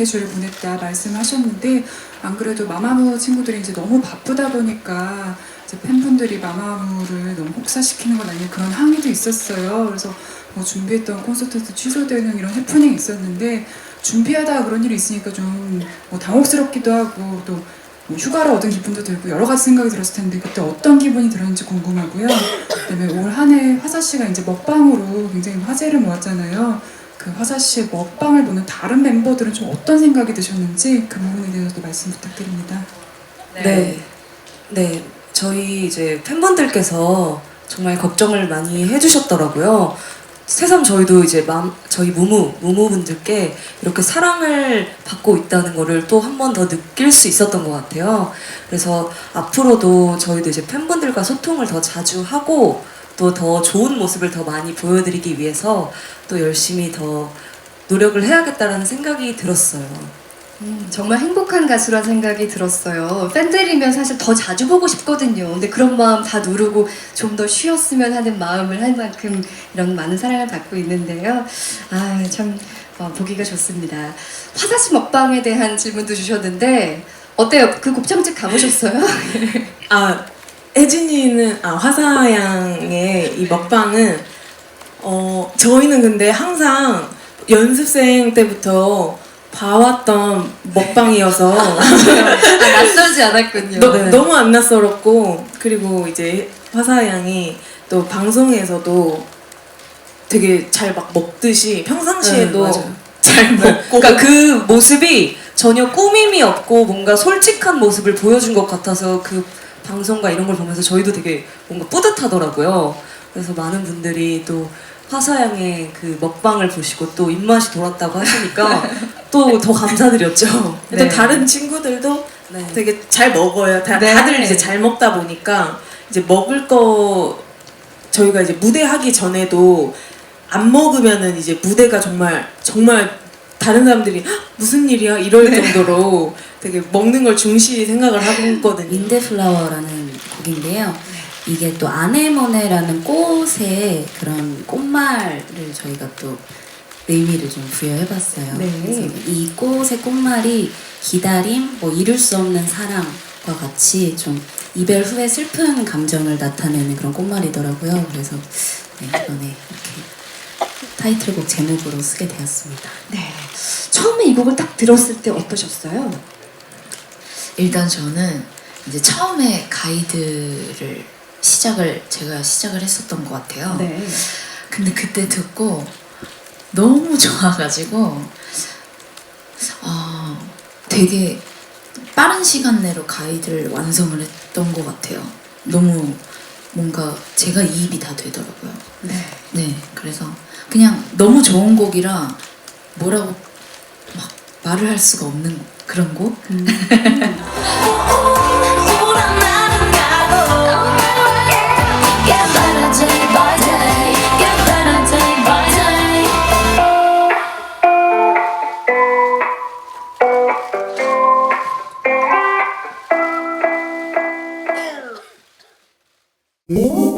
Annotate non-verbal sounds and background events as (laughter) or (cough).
스케줄을 보냈다 말씀하셨는데 안 그래도 마마무 친구들이 이제 너무 바쁘다 보니까 팬분들이 마마무를 너무 혹사시키는 건 아니냐 그런 항의도 있었어요. 그래서 뭐 준비했던 콘서트도 취소되는 이런 해프닝이 있었는데 준비하다가 그런 일이 있으니까 좀 뭐 당혹스럽기도 하고 또 뭐 휴가를 얻은 기분도 들고 여러 가지 생각이 들었을 텐데 그때 어떤 기분이 들었는지 궁금하고요. 그다음에 올 한해 화사 씨가 이제 먹방으로 굉장히 화제를 모았잖아요. 그 화사 씨의 먹방을 보는 다른 멤버들은 좀 어떤 생각이 드셨는지 그 부분에 대해서도 말씀 부탁드립니다. 네. 네. 저희 이제 팬분들께서 정말 걱정을 많이 해주셨더라고요. 새삼 저희도 이제 맘, 저희 무무, 무무분들께 이렇게 사랑을 받고 있다는 거를 또 한 번 더 느낄 수 있었던 것 같아요. 그래서 앞으로도 저희도 이제 팬분들과 소통을 더 자주 하고 또 더 좋은 모습을 더 많이 보여드리기 위해서 또 열심히 더 노력을 해야겠다라는 생각이 들었어요. 음, 정말 행복한 가수란 생각이 들었어요. 팬들이면 사실 더 자주 보고 싶거든요. 근데 그런 마음 다 누르고 좀 더 쉬었으면 하는 마음을 할 만큼 이런 많은 사랑을 받고 있는데요. 아, 참 어, 보기가 좋습니다. 화사씨 먹방에 대한 질문도 주셨는데 어때요? 그 곱창집 가보셨어요? 아 혜진이는 아 화사양의 이 먹방은 어 저희는 근데 항상 연습생 때부터 봐왔던 먹방이어서 (laughs) 아, 낯설지 않았군요. 너, 네. 너무 안 낯설었고 그리고 이제 화사양이 또 방송에서도 되게 잘 막 먹듯이 평상시에도 네. 잘 (laughs) 먹고 그러니까 그 모습이 전혀 꾸밈이 없고 뭔가 솔직한 모습을 보여준 것 같아서 그 방송과 이런 걸 보면서 저희도 되게 뭔가 뿌듯하더라고요. 그래서 많은 분들이 또 화사양의 그 먹방을 보시고 또 입맛이 돌았다고 하시니까 (laughs) 또 더 감사드렸죠. 또 네. 다른 친구들도 네. 되게 잘 먹어요. 다, 네. 다들 이제 잘 먹다 보니까 이제 먹을 거 저희가 이제 무대 하기 전에도 안 먹으면은 이제 무대가 정말 정말 다른 사람들이 "헉, 무슨 일이야 이럴 정도로 되게 먹는 걸 중시 생각을 하고 있거든요. 윈드플라워라는 곡인데요. 이게 또 아네모네라는 꽃의 그런 꽃말을 저희가 또 의미를 좀 부여해봤어요. 네. 그래서 이 꽃의 꽃말이 기다림, 뭐 이룰 수 없는 사랑과 같이 좀 이별 후에 슬픈 감정을 나타내는 그런 꽃말이더라고요. 그래서 네, 이번에 이렇게 타이틀곡 제목으로 쓰게 되었습니다. 네. 처음에 이 곡을 딱 들었을 때 어떠셨어요? 일단 저는 이제 처음에 가이드를 시작을 제가 시작을 했었던 것 같아요. 네. 근데 그때 듣고 너무 좋아가지고 어, 되게 빠른 시간 내로 가이드를 완성을 했던 것 같아요. 너무 뭔가 제가 이입이 다 되더라고요. 네. 네, 그래서 그냥 너무 좋은 곡이라 뭐라고 막 말을 할 수가 없는 그런 곡? 음. 오!